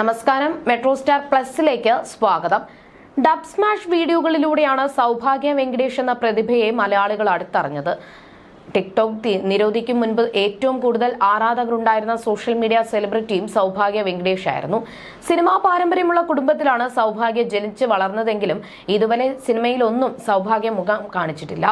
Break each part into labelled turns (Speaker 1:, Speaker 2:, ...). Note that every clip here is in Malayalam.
Speaker 1: നമസ്കാരം. മെട്രോ സ്റ്റാർ പ്ലസിലേക്ക് സ്വാഗതം. ഡബ് സ്മാഷ് വീഡിയോകളിലൂടെയാണ് സൗഭാഗ്യ വെങ്കടേഷ് എന്ന പ്രതിഭയെ മലയാളികൾ അടുത്തറിഞ്ഞത്. ടിക്ടോക്ക് നിരോധിക്കും മുൻപ് ഏറ്റവും കൂടുതൽ ആരാധകരുണ്ടായിരുന്ന സോഷ്യൽ മീഡിയ സെലിബ്രിറ്റിയും സൗഭാഗ്യ വെങ്കടേഷ് ആയിരുന്നു. സിനിമാ പാരമ്പര്യമുള്ള കുടുംബത്തിലാണ് സൗഭാഗ്യ ജനിച്ച് വളർന്നതെങ്കിലും ഇതുവരെ സിനിമയിലൊന്നും സൗഭാഗ്യ മുഖം കാണിച്ചിട്ടില്ല.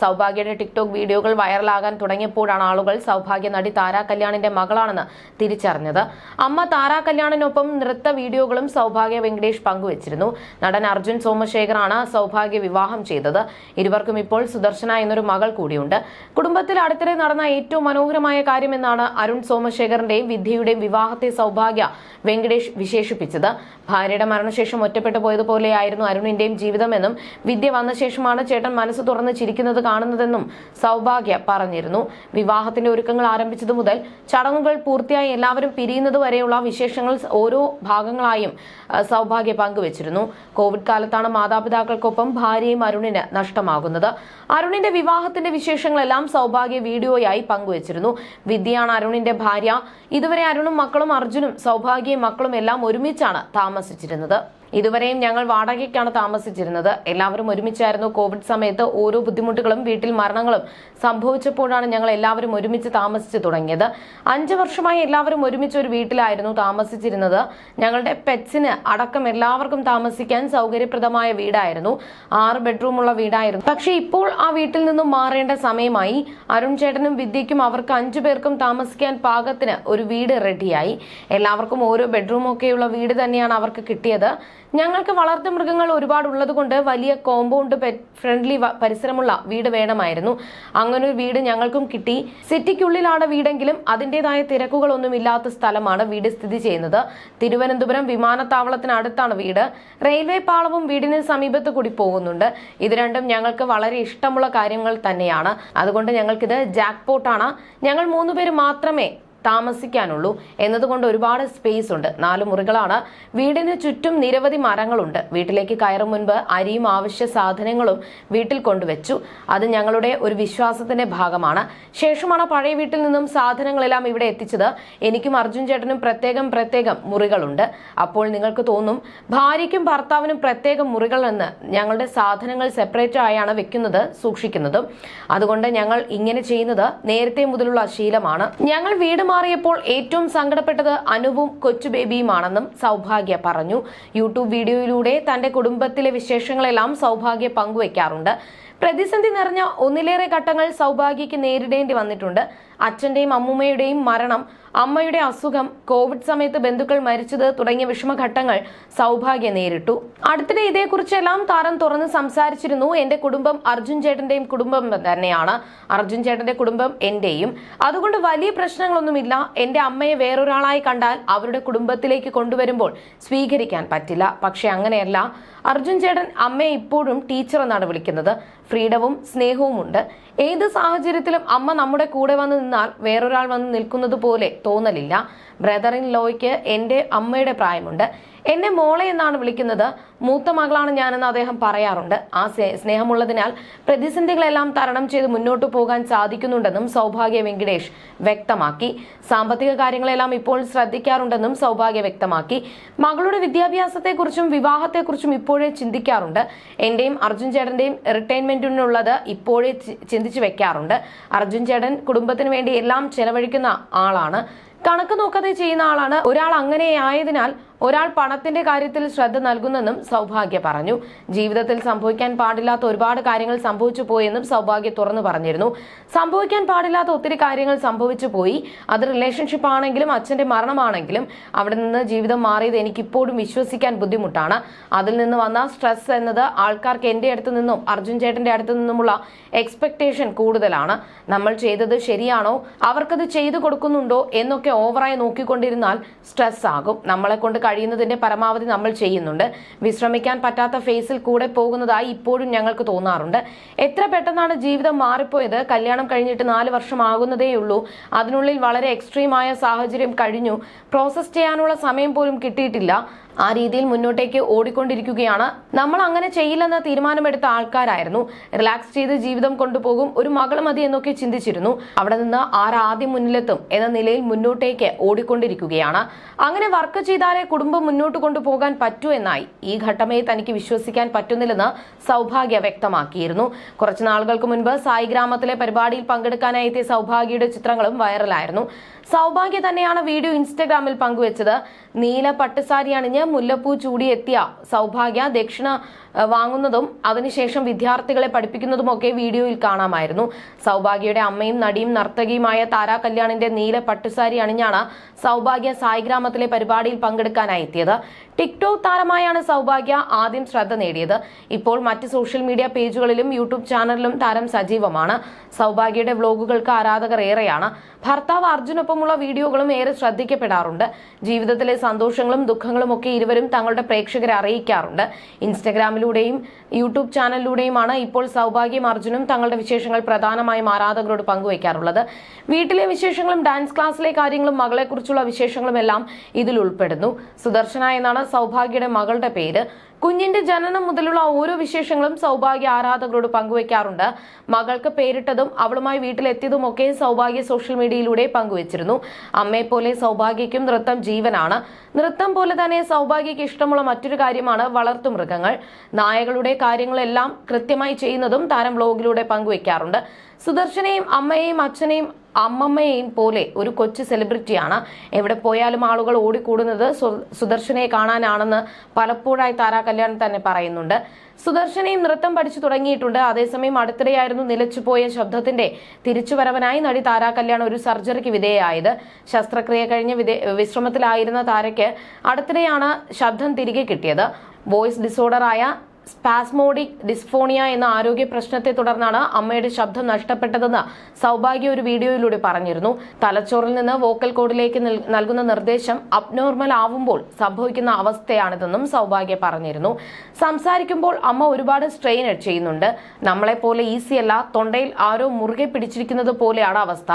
Speaker 1: സൗഭാഗ്യയുടെ ടിക്ടോക്ക് വീഡിയോകൾ വൈറലാകാൻ തുടങ്ങിയപ്പോഴാണ് ആളുകൾ സൗഭാഗ്യ നടി താര കല്യാണിന്റെ മകളാണെന്ന് തിരിച്ചറിഞ്ഞത്. അമ്മ താര കല്യാണിനൊപ്പം നൃത്ത വീഡിയോകളും സൗഭാഗ്യ വെങ്കടേഷ് പങ്കുവച്ചിരുന്നു. നടൻ അർജുൻ സോമശേഖറാണ് സൗഭാഗ്യ വിവാഹം ചെയ്തത്. ഇരുവർക്കും ഇപ്പോൾ സുദർശന എന്നൊരു മകൾ കൂടിയുണ്ട്. കുടുംബത്തിൽ അടുത്തിടെ നടന്ന ഏറ്റവും മനോഹരമായ കാര്യമെന്നാണ് അരുൺ സോമശേഖറിന്റെയും വിദ്യയുടെയും വിവാഹത്തെ സൗഭാഗ്യ വെങ്കടേഷ് വിശേഷിപ്പിച്ചത്. ഭാര്യയുടെ മരണശേഷം ഒറ്റപ്പെട്ടു പോയതുപോലെയായിരുന്നു അരുണിന്റെയും ജീവിതമെന്നും വിദ്യ വന്ന ശേഷമാണ് ചേട്ടൻ മനസ്സ് തുറന്ന് ചിരിക്കുന്നത് കാണുന്നതെന്നും സൗഭാഗ്യ പറഞ്ഞിരുന്നു. വിവാഹത്തിന്റെ ഒരുക്കങ്ങൾ ആരംഭിച്ചതു മുതൽ ചടങ്ങുകൾ പൂർത്തിയായി എല്ലാവരും പിരിയുന്നത് വരെയുള്ള വിശേഷങ്ങൾ ഓരോ ഭാഗങ്ങളായും സൗഭാഗ്യ പങ്കുവച്ചിരുന്നു. കോവിഡ് കാലത്താണ് മാതാപിതാക്കൾക്കൊപ്പം ഭാര്യയും അരുണിന് നഷ്ടമാകുന്നത്. അരുണിന്റെ വിവാഹത്തിന്റെ വിശേഷങ്ങളെല്ലാം സൗഭാഗ്യ വീഡിയോയായി പങ്കുവച്ചിരുന്നു. വിദ്യയാണ് അരുണിന്റെ ഭാര്യ. ഇതുവരെ അരുണും മക്കളും അർജുനും സൗഭാഗ്യയും മക്കളും എല്ലാം ഒരുമിച്ചാണ് താമസിച്ചിരുന്നത്. ഇതുവരെയും ഞങ്ങൾ വാടകയ്ക്കാണ് താമസിച്ചിരുന്നത്. എല്ലാവരും ഒരുമിച്ചായിരുന്നു കോവിഡ് സമയത്ത് ഓരോ ബുദ്ധിമുട്ടുകളും വീട്ടിൽ മരണങ്ങളും സംഭവിച്ചപ്പോഴാണ് ഞങ്ങൾ എല്ലാവരും ഒരുമിച്ച് താമസിച്ചു തുടങ്ങിയത്. അഞ്ച് വർഷമായി എല്ലാവരും ഒരുമിച്ച് ഒരു വീട്ടിലായിരുന്നു താമസിച്ചിരുന്നത്. ഞങ്ങളുടെ പെറ്റ്സിന് അടക്കം എല്ലാവർക്കും താമസിക്കാൻ സൗകര്യപ്രദമായ വീടായിരുന്നു. ആറ് ബെഡ്റൂമുള്ള വീടായിരുന്നു. പക്ഷേ ഇപ്പോൾ ആ വീട്ടിൽ നിന്നും മാറേണ്ട സമയമായി. അരുൺ ചേട്ടനും വിദ്യയ്ക്കും അവർക്ക് അഞ്ചു പേർക്കും താമസിക്കാൻ പാകത്തിന് ഒരു വീട് റെഡിയായി എല്ലാവർക്കും ഓരോ ബെഡ്റൂം ഒക്കെയുള്ള വീട് തന്നെയാണ് അവർക്ക് കിട്ടിയത്. ഞങ്ങൾക്ക് വളർത്തു മൃഗങ്ങൾ ഒരുപാട് ഉള്ളതുകൊണ്ട് വലിയ കോമ്പൗണ്ട് ഫ്രണ്ട്ലി പരിസരമുള്ള വീട് വേണമായിരുന്നു. അങ്ങനെ ഒരു വീട് ഞങ്ങൾക്കും കിട്ടി. സിറ്റിക്കുള്ളിലാണ് വീടെങ്കിലും അതിന്റെതായ തിരക്കുകളൊന്നും ഇല്ലാത്ത സ്ഥലമാണ് വീട് സ്ഥിതി ചെയ്യുന്നത്. തിരുവനന്തപുരം വിമാനത്താവളത്തിനടുത്താണ് വീട്. റെയിൽവേ പാളവും വീടിന് സമീപത്ത് കൂടി പോകുന്നുണ്ട്. ഇത് രണ്ടും ഞങ്ങൾക്ക് വളരെ ഇഷ്ടമുള്ള കാര്യങ്ങൾ തന്നെയാണ്. അതുകൊണ്ട് ഞങ്ങൾക്കിത് ജാക്ക്പോട്ടാണ്. ഞങ്ങൾ മൂന്നുപേര് മാത്രമേ താമസിക്കാനുള്ളൂ. എന്നതുകൊണ്ട് ഒരുപാട് സ്പേസ് ഉണ്ട്. നാല് മുറികളാണ്. വീടിന് ചുറ്റും നിരവധി മരങ്ങളുണ്ട്. വീട്ടിലേക്ക് കയറും മുൻപ് അരിയും ആവശ്യ സാധനങ്ങളും വീട്ടിൽ കൊണ്ടുവച്ചു. അത് ഞങ്ങളുടെ ഒരു വിശ്വാസത്തിന്റെ ഭാഗമാണ്. ശേഷമാണ് പഴയ വീട്ടിൽ നിന്നും സാധനങ്ങളെല്ലാം ഇവിടെ എത്തിച്ചത്. എനിക്കും അർജുൻ ചേട്ടനും പ്രത്യേകം പ്രത്യേകം മുറികളുണ്ട്. അപ്പോൾ നിങ്ങൾക്ക് തോന്നും ഭാര്യയ്ക്കും ഭർത്താവിനും പ്രത്യേകം മുറികൾ എന്ന് ഞങ്ങളുടെ സാധനങ്ങൾ സെപ്പറേറ്റ് ആയാണ് വെക്കുന്നത് സൂക്ഷിക്കുന്നതും. അതുകൊണ്ട് ഞങ്ങൾ ഇങ്ങനെ ചെയ്യുന്നത് നേരത്തെ മുതലുള്ള ശീലമാണ്. ഞങ്ങൾ വീട് മാറിയപ്പോൾ ഏറ്റവും സങ്കടപ്പെട്ടത് അനുവും കൊച്ചു ബേബിയുമാണെന്നും സൗഭാഗ്യ പറഞ്ഞു. യൂട്യൂബ് വീഡിയോയിലൂടെ തന്റെ കുടുംബത്തിലെ വിശേഷങ്ങളെല്ലാം സൗഭാഗ്യ പങ്കുവയ്ക്കാറുണ്ട് പ്രതിസന്ധി നിറഞ്ഞ ഒന്നിലേറെ ഘട്ടങ്ങൾ സൗഭാഗ്യയ്ക്ക് നേരിടേണ്ടി വന്നിട്ടുണ്ട്. അച്ഛന്റെയും അമ്മൂമ്മയുടെയും മരണം അമ്മയുടെ അസുഖം കോവിഡ് സമയത്ത് ബന്ധുക്കൾ മരിച്ചത് തുടങ്ങിയ വിഷമഘട്ടങ്ങൾ സൗഭാഗ്യ നേരിട്ടു. അടുത്തിടെ ഇതേക്കുറിച്ചെല്ലാം താരം തുറന്ന് സംസാരിച്ചിരുന്നു. എന്റെ കുടുംബം അർജുൻ ചേട്ടന്റെയും കുടുംബം തന്നെയാണ്. അർജുൻ ചേട്ടന്റെ കുടുംബം എന്റെയും. അതുകൊണ്ട് വലിയ പ്രശ്നങ്ങളൊന്നുമില്ല. എന്റെ അമ്മയെ വേറൊരാളായി കണ്ടാൽ അവരുടെ കുടുംബത്തിലേക്ക് കൊണ്ടുവരുമ്പോൾ സ്വീകരിക്കാൻ പറ്റില്ല. പക്ഷെ അങ്ങനെയല്ല. അർജുൻ ചേട്ടൻ അമ്മയെ ഇപ്പോഴും ടീച്ചർ എന്നാണ് വിളിക്കുന്നത്. ഫ്രീഡവും സ്നേഹവും ഉണ്ട് ഏത് സാഹചര്യത്തിലും അമ്മ നമ്മുടെ കൂടെ വന്ന് നിന്നാൽ വേറൊരാൾ വന്ന് നിൽക്കുന്നത് പോലെ തോന്നലില്ല. ബ്രദർ ഇൻ ലോയ്ക്ക് എന്റെ അമ്മയുടെ പ്രായമുണ്ട്. എന്നെ മോളെ എന്നാണ് വിളിക്കുന്നത്. മൂത്ത മകളാണ് ഞാനെന്ന് അദ്ദേഹം പറയാറുണ്ട്. ആ സ്നേഹമുള്ളതിനാൽ പ്രതിസന്ധികളെല്ലാം തരണം ചെയ്ത് മുന്നോട്ട് പോകാൻ സാധിക്കുന്നുണ്ടെന്നും സൗഭാഗ്യ വെങ്കിടേഷ് വ്യക്തമാക്കി. സാമ്പത്തിക കാര്യങ്ങളെല്ലാം ഇപ്പോൾ ശ്രദ്ധിക്കാറുണ്ടെന്നും സൗഭാഗ്യ വ്യക്തമാക്കി. മകളുടെ വിദ്യാഭ്യാസത്തെക്കുറിച്ചും വിവാഹത്തെക്കുറിച്ചും ഇപ്പോഴേ ചിന്തിക്കാറുണ്ട്. എന്റെയും അർജുൻ ചേട്ടന്റെയും റിട്ടയർമെന്റിനുള്ളത് ഇപ്പോഴേ ചിന്തിച്ചു വെക്കാറുണ്ട്. അർജുൻ ചേട്ടൻ കുടുംബത്തിന് വേണ്ടി എല്ലാം ചെലവഴിക്കുന്ന ആളാണ്. കണക്ക് നോക്കാതെ ചെയ്യുന്ന ആളാണ്. ഒരാൾ അങ്ങനെയായതിനാൽ ഒരാൾ പണത്തിന്റെ കാര്യത്തിൽ ശ്രദ്ധ നൽകുന്നെന്നും സൗഭാഗ്യ പറഞ്ഞു. ജീവിതത്തിൽ സംഭവിക്കാൻ പാടില്ലാത്ത ഒരുപാട് കാര്യങ്ങൾ സംഭവിച്ചു പോയെന്നും സൗഭാഗ്യ തുറന്നു പറഞ്ഞിരുന്നു. സംഭവിക്കാൻ പാടില്ലാത്ത ഒത്തിരി കാര്യങ്ങൾ സംഭവിച്ചു പോയി. അത് റിലേഷൻഷിപ്പ് ആണെങ്കിലും അച്ഛന്റെ മരണമാണെങ്കിലും അവിടെ നിന്ന് ജീവിതം മാറിയത് എനിക്കിപ്പോഴും വിശ്വസിക്കാൻ ബുദ്ധിമുട്ടാണ്. അതിൽ നിന്ന് വന്ന സ്ട്രെസ് എന്നത് ആൾക്കാർക്ക് എന്റെ അടുത്ത് നിന്നും അർജുൻ ചേട്ടന്റെ അടുത്ത് നിന്നുമുള്ള എക്സ്പെക്ടേഷൻ കൂടുതലാണ്. നമ്മൾ ചെയ്തത് ശരിയാണോ? അവർക്കത് ചെയ്തു കൊടുക്കുന്നുണ്ടോ? എന്നൊക്കെ ഓവറായി നോക്കിക്കൊണ്ടിരുന്നാൽ സ്ട്രെസ് ആകും. നമ്മളെ കൊണ്ട് കഴിയുന്നതിന്റെ പരമാവധി നമ്മൾ ചെയ്യുന്നുണ്ട്. വിശ്രമിക്കാൻ പറ്റാത്ത ഫേസിൽ കൂടെ പോകുന്നതായി ഇപ്പോഴും ഞങ്ങൾക്ക് തോന്നാറുണ്ട്. എത്ര പെട്ടെന്നാണ് ജീവിതം മാറിപ്പോയത്? കല്യാണം കഴിഞ്ഞിട്ട് നാല് വർഷം ആകുന്നതേയുള്ളൂ അതിനുള്ളിൽ വളരെ എക്സ്ട്രീമായ സാഹചര്യം കഴിഞ്ഞു. പ്രോസസ് ചെയ്യാനുള്ള സമയം പോലും കിട്ടിയിട്ടില്ല. ആ രീതിയിൽ മുന്നോട്ടേക്ക് ഓടിക്കൊണ്ടിരിക്കുകയാണ്. നമ്മൾ അങ്ങനെ ചെയ്യില്ലെന്ന തീരുമാനമെടുത്ത ആൾക്കാരായിരുന്നു. റിലാക്സ് ചെയ്ത് ജീവിതം കൊണ്ടുപോകും ഒരു മകൾ മതി എന്നൊക്കെ ചിന്തിച്ചിരുന്നു. അവിടെ നിന്ന് ആരാദ്യം മുന്നിലെത്തും എന്ന നിലയിൽ മുന്നോട്ടേക്ക് ഓടിക്കൊണ്ടിരിക്കുകയാണ്. അങ്ങനെ വർക്ക് ചെയ്താലേ കുടുംബം മുന്നോട്ട് കൊണ്ടുപോകാൻ പറ്റൂ എന്നായി. ഈ ഘട്ടമേ തനിക്ക് വിശ്വസിക്കാൻ പറ്റുന്നില്ലെന്ന് സൗഭാഗ്യ വ്യക്തമാക്കിയിരുന്നു. കുറച്ചു നാളുകൾക്ക് മുൻപ് സായി ഗ്രാമത്തിലെ പരിപാടിയിൽ പങ്കെടുക്കാനായി എത്തിയ സൗഭാഗ്യയുടെ ചിത്രങ്ങളും വൈറലായിരുന്നു. സൗഭാഗ്യ തന്നെയാണ് വീഡിയോ ഇൻസ്റ്റഗ്രാമിൽ പങ്കുവച്ചത്. നീല പട്ടുസാരി അണിഞ്ഞ് മുല്ലപ്പൂ ചൂടി എത്തിയ സൗഭാഗ്യ ദക്ഷിണ വാങ്ങുന്നതും അതിനുശേഷം വിദ്യാർത്ഥികളെ പഠിപ്പിക്കുന്നതുമൊക്കെ വീഡിയോയിൽ കാണാമായിരുന്നു. സൗഭാഗ്യയുടെ അമ്മയും നടിയും നർത്തകിയുമായ താരാ കല്യാണിന്റെ നീല പട്ടുസാരി അണിഞ്ഞാണ് സൗഭാഗ്യ സായിഗ്രാമത്തിലെ പരിപാടിയിൽ പങ്കെടുക്കാനായി എത്തിയത്. ടിക്ടോക്ക് താരമായാണ് സൗഭാഗ്യ ആദ്യം ശ്രദ്ധ നേടിയത്. ഇപ്പോൾ മറ്റ് സോഷ്യൽ മീഡിയ പേജുകളിലും യൂട്യൂബ് ചാനലിലും താരം സജീവമാണ്. സൗഭാഗ്യയുടെ വ്ലോഗുകൾക്ക് ആരാധകർ ഏറെയാണ്. ഭർത്താവ് അർജുനൊപ്പമുള്ള വീഡിയോകളും ഏറെ ശ്രദ്ധിക്കപ്പെടാറുണ്ട്. ജീവിതത്തിലെ സന്തോഷങ്ങളും ദുഃഖങ്ങളും ഒക്കെ ഇരുവരും തങ്ങളുടെ പ്രേക്ഷകരെ അറിയിക്കാറുണ്ട്. ഇൻസ്റ്റഗ്രാമിലൂടെയും യൂട്യൂബ് ചാനലിലൂടെയുമാണ് ഇപ്പോൾ സൗഭാഗ്യം അർജുനും തങ്ങളുടെ വിശേഷങ്ങൾ പ്രധാനമായും ആരാധകരോട് പങ്കുവയ്ക്കാറുള്ളത്. വീട്ടിലെ വിശേഷങ്ങളും ഡാൻസ് ക്ലാസ്സിലെ കാര്യങ്ങളും മകളെക്കുറിച്ചുള്ള വിശേഷങ്ങളും എല്ലാം ഇതിൽ ഉൾപ്പെടുന്നു. സുദർശന എന്നാണ് സൗഭാഗ്യയുടെ മകളുടെ പേര്. കുഞ്ഞിന്റെ ജനനം മുതലുള്ള ഓരോ വിശേഷങ്ങളും സൗഭാഗ്യ ആരാധകരോട് പങ്കുവയ്ക്കാറുണ്ട് മകൾക്ക് പേരിട്ടതും അവളുമായി വീട്ടിലെത്തിയതും ഒക്കെ സൗഭാഗ്യ സോഷ്യൽ മീഡിയയിലൂടെ പങ്കുവച്ചിരുന്നു. അമ്മയെ പോലെ സൗഭാഗ്യയ്ക്കും നൃത്തം ജീവനാണ്. നൃത്തം പോലെ തന്നെ സൗഭാഗ്യയ്ക്ക് ഇഷ്ടമുള്ള മറ്റൊരു കാര്യമാണ് വളർത്തു മൃഗങ്ങൾ. നായകളുടെ കാര്യങ്ങളെല്ലാം കൃത്യമായി ചെയ്യുന്നതും താരം വ്ലോഗിലൂടെ പങ്കുവയ്ക്കാറുണ്ട് സുദർശനെയും അമ്മയെയും അച്ഛനെയും അമ്മമ്മയെയും പോലെ ഒരു കൊച്ചു സെലിബ്രിറ്റിയാണ്. എവിടെ പോയാലും ആളുകൾ ഓടിക്കൂടുന്നത് സുദർശനെ കാണാനാണെന്ന് പലപ്പോഴായി താരാ കല്യാൺ തന്നെ പറയുന്നുണ്ട്. സുദർശനയും നൃത്തം പഠിച്ചു തുടങ്ങിയിട്ടുണ്ട്. അതേസമയം അടുത്തിടെയായിരുന്നു നിലച്ചുപോയ ശബ്ദത്തിന്റെ തിരിച്ചുവരവനായി നടി താരാ കല്യാൺ ഒരു സർജറിക്ക് വിധേയായത് ശസ്ത്രക്രിയ കഴിഞ്ഞ വിശ്രമത്തിലായിരുന്ന താരയ്ക്ക് അടുത്തിടെയാണ് ശബ്ദം തിരികെ കിട്ടിയത്. വോയിസ് ഡിസോർഡറായ സ്പാസ്മോഡിക് ഡിസ്ഫോണിയ എന്ന ആരോഗ്യ പ്രശ്നത്തെ തുടർന്നാണ് അമ്മയുടെ ശബ്ദം നഷ്ടപ്പെട്ടതെന്ന് സൗഭാഗ്യ ഒരു വീഡിയോയിലൂടെ പറഞ്ഞിരുന്നു. തലച്ചോറിൽ നിന്ന് വോക്കൽ കോഡിലേക്ക് നൽകുന്ന നിർദ്ദേശം അബ്നോർമൽ ആവുമ്പോൾ സംഭവിക്കുന്ന അവസ്ഥയാണിതെന്നും സൗഭാഗ്യ പറഞ്ഞിരുന്നു. സംസാരിക്കുമ്പോൾ അമ്മ ഒരുപാട് സ്ട്രെയിൻ ചെയ്യുന്നുണ്ട്. നമ്മളെ പോലെ ഈസിയല്ല തൊണ്ടയിൽ ആരോ മുറുകെ പിടിച്ചിരിക്കുന്നത് പോലെയാണ് അവസ്ഥ.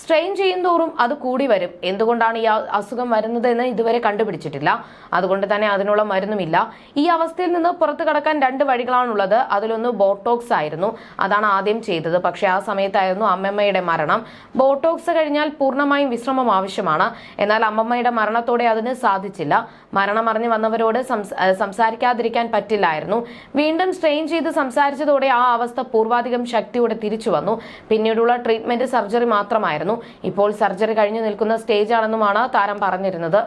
Speaker 1: സ്ട്രെയിൻ ചെയ്യുന്തോറും അത് കൂടി വരും. എന്തുകൊണ്ടാണ് ഈ അസുഖം വരുന്നതെന്ന് ഇതുവരെ കണ്ടുപിടിച്ചിട്ടില്ല. അതുകൊണ്ട് തന്നെ അതിനുള്ള മരുന്നുമില്ല. ഈ അവസ്ഥയിൽ നിന്ന് പുറത്തു കടക്കാൻ രണ്ട് വഴികളാണുള്ളത്. അതിലൊന്ന് ബോട്ടോക്സ് ആയിരുന്നു. അതാണ് ആദ്യം ചെയ്തത്. പക്ഷേ ആ സമയത്തായിരുന്നു അമ്മമ്മയുടെ മരണം. ബോട്ടോക്സ് കഴിഞ്ഞാൽ പൂർണമായും വിശ്രമം ആവശ്യമാണ്. എന്നാൽ അമ്മമ്മയുടെ മരണത്തോടെ അതിന് സാധിച്ചില്ല. മരണമറിഞ്ഞ് വന്നവരോട് സംസാരിക്കാതിരിക്കാൻ പറ്റില്ലായിരുന്നു. വീണ്ടും സ്ട്രെയിൻ ചെയ്ത് സംസാരിച്ചതോടെ ആ അവസ്ഥ പൂർവാധികം ശക്തിയോടെ തിരിച്ചു വന്നു. പിന്നീടുള്ള ട്രീറ്റ്മെന്റ് സർജറി മാത്രമായിരുന്നു. ഇപ്പോൾ സർജറി കഴിഞ്ഞു നിൽക്കുന്ന സ്റ്റേജ് ആണെന്നുമാണ് താരം പറഞ്ഞിരുന്നത്.